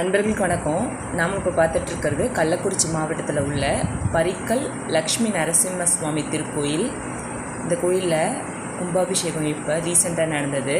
நண்பர்களுக்கு வணக்கம். நாம் இப்போ பார்த்துட்ருக்கிறது கள்ளக்குறிச்சி மாவட்டத்தில் உள்ள பரிக்கல் லக்ஷ்மி நரசிம்ம சுவாமி திருக்கோயில். இந்த கோயிலில் கும்பாபிஷேகம் இப்போ ரீசெண்டாக நடந்தது.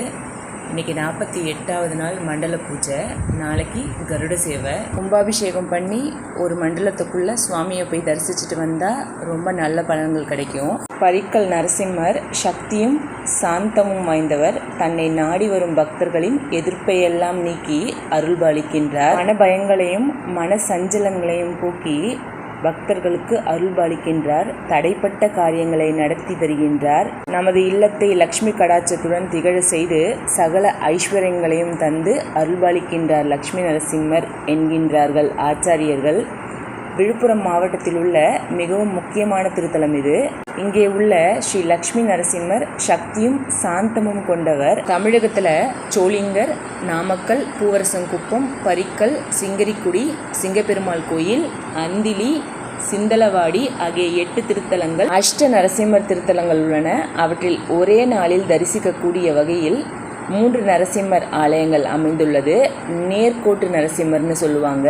இன்றைக்கி நாற்பத்தி எட்டாவது நாள் மண்டல பூஜை. நாளைக்கு கருட சேவை. கும்பாபிஷேகம் பண்ணி ஒரு மண்டலத்துக்குள்ளே சுவாமியை போய் தரிசிச்சுட்டு வந்தால் ரொம்ப நல்ல பலன்கள் கிடைக்கும். பரிக்கல் நரசிம்மர் சக்தியும் சாந்தமும் வாய்ந்தவர். தன்னை நாடி வரும் பக்தர்களின் எதிர்ப்பையெல்லாம் நீக்கி அருள்பாலிக்கின்றார். மன பயங்களையும் மன சஞ்சலங்களையும் போக்கி பக்தர்களுக்கு அருள்பாலிக்கின்றார் தடைப்பட்ட காரியங்களை நடத்தி தருகின்றார். நமது இல்லத்தை லக்ஷ்மி கடாட்சத்துடன் திகழ செய்து சகல ஐஸ்வர்யங்களையும் தந்து அருள்பாலிக்கின்றார் லக்ஷ்மி நரசிம்மர் என்கின்றார்கள் ஆச்சாரியர்கள். விழுப்புரம் மாவட்டத்தில் உள்ள மிகவும் முக்கியமான திருத்தலம் இது. இங்கே உள்ள ஸ்ரீ லக்ஷ்மி நரசிம்மர் சக்தியும் சாந்தமும் கொண்டவர். தமிழகத்தில் சோளிங்கர் நாமக்கல் பூவரசங்குப்பம் பரிக்கல் சிங்கரிக்குடி சிங்கப்பெருமாள் கோயில் அந்திலி சிந்தலவாடி ஆகிய எட்டு திருத்தலங்கள் அஷ்ட நரசிம்மர் திருத்தலங்கள் உள்ளன. அவற்றில் ஒரே நாளில் தரிசிக்கக்கூடிய வகையில் மூன்று நரசிம்மர் ஆலயங்கள் அமைந்துள்ளது. நேர்கோட்டு நரசிம்மர்னு சொல்லுவாங்க.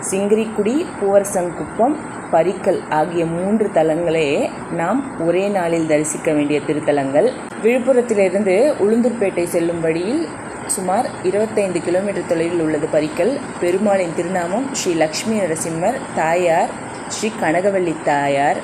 சிங்கிரிக்குடி பூவரசங்குப்பம் பரிக்கல் ஆகிய மூன்று தலங்களே நாம் ஒரே நாளில் தரிசிக்க வேண்டிய திருத்தலங்கள். விழுப்புரத்திலிருந்து உளுந்தூர்பேட்டை செல்லும் வழியில் சுமார் இருபத்தைந்து கிலோமீட்டர் தொலைவில் உள்ளது பரிக்கல். பெருமாளின் திருநாமம் ஸ்ரீ லக்ஷ்மி நரசிம்மர் தாயார் ஸ்ரீ கனகவல்லி தாயார்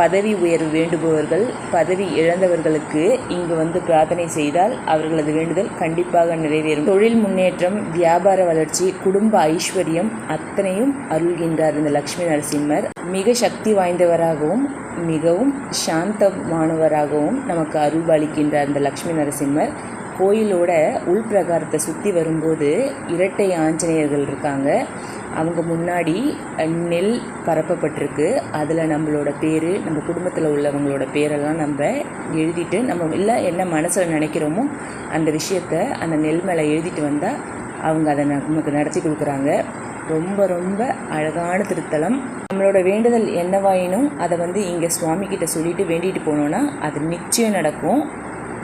பதவி உயர்வு வேண்டுபவர்கள் பதவி இழந்தவர்களுக்கு இங்கு வந்து பிரார்த்தனை செய்தால் அவர்களது வேண்டுதல் கண்டிப்பாக நிறைவேறும். தொழில் முன்னேற்றம் வியாபார வளர்ச்சி குடும்ப ஐஸ்வர்யம் அத்தனையும் அருள்கின்றார் இந்த லக்ஷ்மி நரசிம்மர். மிக சக்தி வாய்ந்தவராகவும் மிகவும் சாந்தமானவராகவும் நமக்கு அருள்பாலிக்கின்றார் இந்த லக்ஷ்மி நரசிம்மர். கோயிலோட உள்பிரகாரத்தை சுற்றி வரும்போது இரட்டை ஆஞ்சநேயர்கள் இருக்காங்க. அவங்க முன்னாடி நெல் பரப்பப்பட்டிருக்கு. அதில் நம்மளோட பேர் நம்ம குடும்பத்தில் உள்ளவங்களோட பேரெல்லாம் நம்ம எழுதிட்டு நம்ம இல்லை என்ன மனசில் நினைக்கிறோமோ அந்த விஷயத்த அந்த நெல் மேலே எழுதிட்டு வந்தால் அவங்க அதை நமக்கு நடத்தி கொடுக்குறாங்க. ரொம்ப ரொம்ப அழகான திருத்தலம். நம்மளோட வேண்டுதல் என்னவாயினும் அதை வந்து இங்கே சுவாமிக்கிட்ட சொல்லிட்டு வேண்டிட்டு போனோன்னா அது நிச்சயம் நடக்கும்.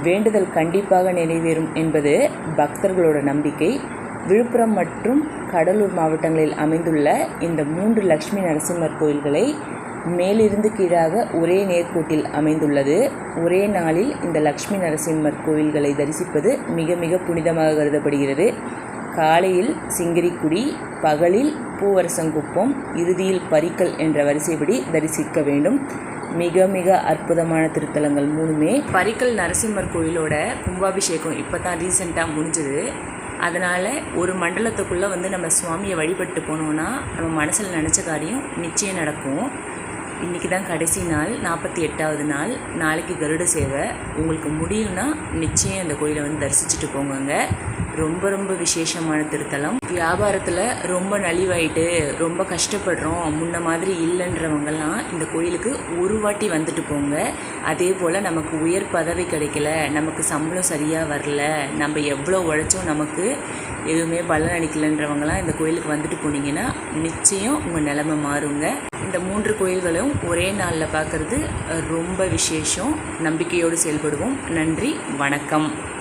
வேண்டுதல் கண்டிப்பாக நிறைவேறும் என்பது பக்தர்களோட நம்பிக்கை. விழுப்புரம் மற்றும் கடலூர் மாவட்டங்களில் அமைந்துள்ள இந்த மூன்று லக்ஷ்மி நரசிம்மர் கோயில்களை மேலிருந்து கீழாக ஒரே நேர்கோட்டில் அமைந்துள்ளது. ஒரே நாளில் இந்த லக்ஷ்மி நரசிம்மர் கோயில்களை தரிசிப்பது மிக மிக புனிதமாக கருதப்படுகிறது. காலையில் சிங்கிரிக்குடி பகலில் பூவரசங்குப்பம் இறுதியில் பரிக்கல் என்ற வரிசைப்படி தரிசிக்க வேண்டும். மிக மிக அற்புதமான திருத்தலங்கள் மூணுமே. பரிக்கல் நரசிம்மர் கோயிலோட கும்பாபிஷேகம் இப்போ தான் ரீசெண்டாக முடிஞ்சது. அதனால் ஒரு மண்டலத்துக்குள்ளே வந்து நம்ம சுவாமியை வழிபட்டு போனோன்னா நம்ம மனசில் நினச்ச காரியம் நிச்சயம் நடக்கும். இன்றைக்கி தான் கடைசி நாள் நாற்பத்தி எட்டாவது நாள். நாளைக்கு கருட சேவை. உங்களுக்கு முடியும்னா நிச்சயம் அந்த கோயிலை வந்து தரிசிச்சுட்டு போங்க ரொம்ப ரொம்ப விசேஷமான திருத்தலம். வியாபாரத்தில் ரொம்ப நலிவாயிட்டு ரொம்ப கஷ்டப்படுறோம். முன்ன மாதிரி இல்லைன்றவங்கெல்லாம் இந்த கோயிலுக்கு ஒரு வாட்டி வந்துட்டு போங்க. அதே போல் நமக்கு உயர் பதவி கிடைக்கல நமக்கு சம்பளம் சரியாக வரல நம்ம எவ்வளோ உழைச்சோம் நமக்கு எதுவுமே பலன் அளிக்கலைன்றவங்களாம் இந்த கோயிலுக்கு வந்துட்டு போனீங்கன்னா நிச்சயம் உங்கள் நிலமை மாறுங்க. இந்த மூன்று கோயில்களும் ஒரே நாளில் பார்க்குறது ரொம்ப விசேஷம். நம்பிக்கையோடு செயல்படுவோம். நன்றி வணக்கம்.